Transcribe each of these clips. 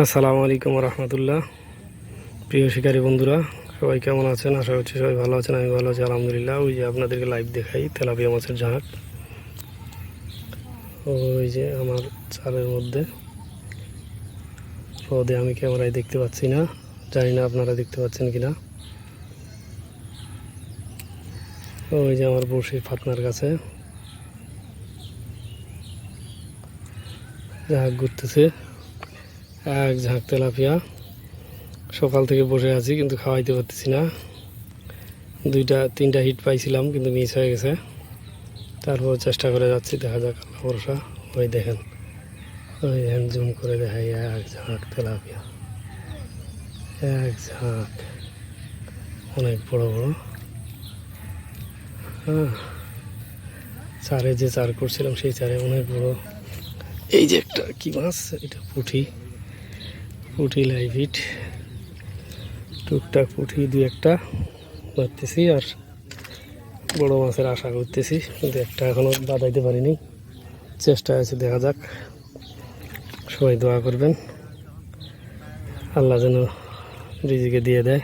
আসসালামু আলাইকুম রহমতুল্লাহ। প্রিয় শিকারী বন্ধুরা, সবাই কেমন আছেন? আশা করছি সবাই ভালো আছেন, আমি ভালো আছি, আলহামদুলিল্লাহ। ওই যে আপনাদেরকে লাইভ দেখাই, তেলাপিয়া মাছের ঝাঁক ওই যে আমার চালের মধ্যে। রোদে আমি ক্যামেরায় দেখতে পাচ্ছি না, জানি না আপনারা দেখতে পাচ্ছেন কি না ওই যে আমার বসি ফাতনার কাছে। ঝাঁক ঘুরতেছে। এক ঝাঁক তেলাপিয়া। সকাল থেকে বসে আছি, কিন্তু খাওয়াইতে পারতেছি না। দুইটা, তিনটা হিট পাইছিলাম, কিন্তু মিস হয়ে গেছে। তারপর চেষ্টা করে যাচ্ছি, দেখা যাক ভরসা। ওই দেখেন ওই দেখেন জুম করে দেখাই, এক ঝাঁক তেলাপিয়া। এক ঝাঁক। অনেক বড় বড়। হ্যাঁ। চারে যে চার করছিলাম, সেই চারে অনেক বড়। এই যে একটা, কি মাছ, এটা পুঁটি পুঁটি লাইভিট টুকটাক পুঁটি দু একটা ধরতেছি আর বড় মাছের আশা করতেছি কিন্তু একটা এখনও বাদাইতে পারিনি। চেষ্টা আছে দেখা যাক। সবাই দোয়া করবেন। আল্লাহ যেন রিজিকে দিয়ে দেয়।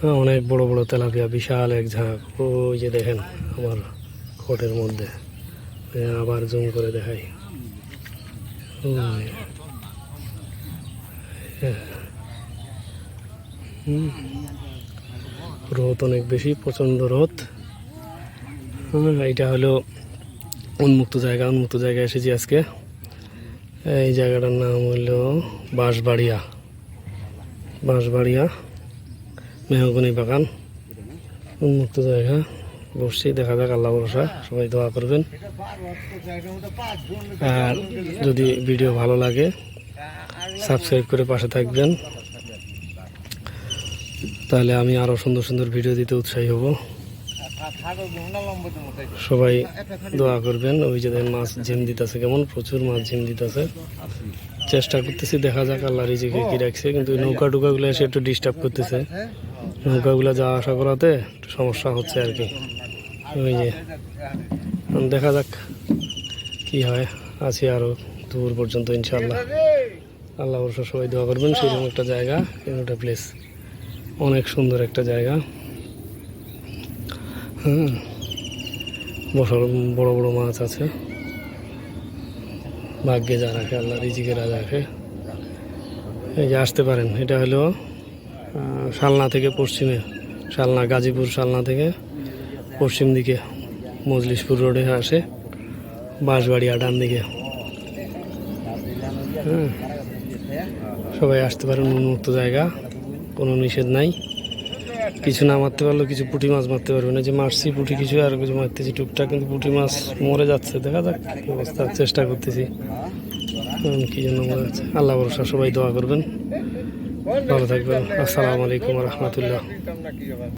হ্যাঁ, অনেক বড় বড় তেলাপিয়া বিশাল এক ঝাঁক। ওই যে দেখেন আমার কোটের মধ্যে। আবার জুম করে দেখাই। রোদ অনেক বেশি, প্রচণ্ড রোদ। এটা হলো উন্মুক্ত জায়গা। উন্মুক্ত জায়গায় এসেছি আজকে। এই জায়গাটার নাম হলো বাঁশবাড়িয়া। বাঁশবাড়িয়া মেহগনি বাগান। উন্মুক্ত জায়গা। বসছি, দেখা যাক, আল্লাহ ভরসা। সবাই দোয়া করবেন। আর যদি ভিডিও ভালো লাগে সাবস্ক্রাইব করে পাশে থাকবেন। তাহলে আমি আরও সুন্দর সুন্দর ভিডিও দিতে উৎসাহী হব। সবাই দোয়া করবেন। ওই যে মাছ ঝিম দিতেছে, কেমন প্রচুর মাছ ঝিম দিতেছে। চেষ্টা করতেছি, দেখা যাক আল্লাহ রিজিকে কি রাখছে, কিন্তু নৌকা টুকাগুলো এসে একটু ডিস্টার্ব করতেছে। নৌকাগুলো যাওয়া আসা করাতে একটু সমস্যা হচ্ছে আর কি। ওই যে, দেখা যাক কি হয়। আছি আরও দূর পর্যন্ত ইনশাল্লাহ আল্লাহ অবশ্য সবাই দোয়া করবেন, সেরকম একটা জায়গা, এরকম একটা প্লেস অনেক সুন্দর একটা জায়গা। হ্যাঁ বছর বড় বড় মাছ আছে। ভাগ্যে যা রাখে, আল্লাহ রিজিকে রাজা রাখে। এই যে আসতে পারেন, এটা হলো শালনা থেকে পশ্চিমে, শালনা, গাজীপুর শালনা থেকে পশ্চিম দিকে, মজলিশপুর রোডে আসে, বাঁশবাড়িয়া ডান দিকে। হ্যাঁ সবাই আসতে পারেন উন্মুক্ত জায়গা, কোনো নিষেধ নাই। কিছু না মারতে পারলেও কিছু পুঁটি মাছ মারতে পারবে না। যে মারছি পুঁটি কিছু আর কিছু মারতেছি টুকটাক, কিন্তু পুঁটি মাছ মরে যাচ্ছে। দেখা যাক অবস্থা, চেষ্টা করতেছি। কি জন্য মরে যাচ্ছে আল্লাহ ভরসা, সবাই দোয়া করবেন। ভালো থাকবেন। আসসালামু আলাইকুম রহমতুল্লাহ।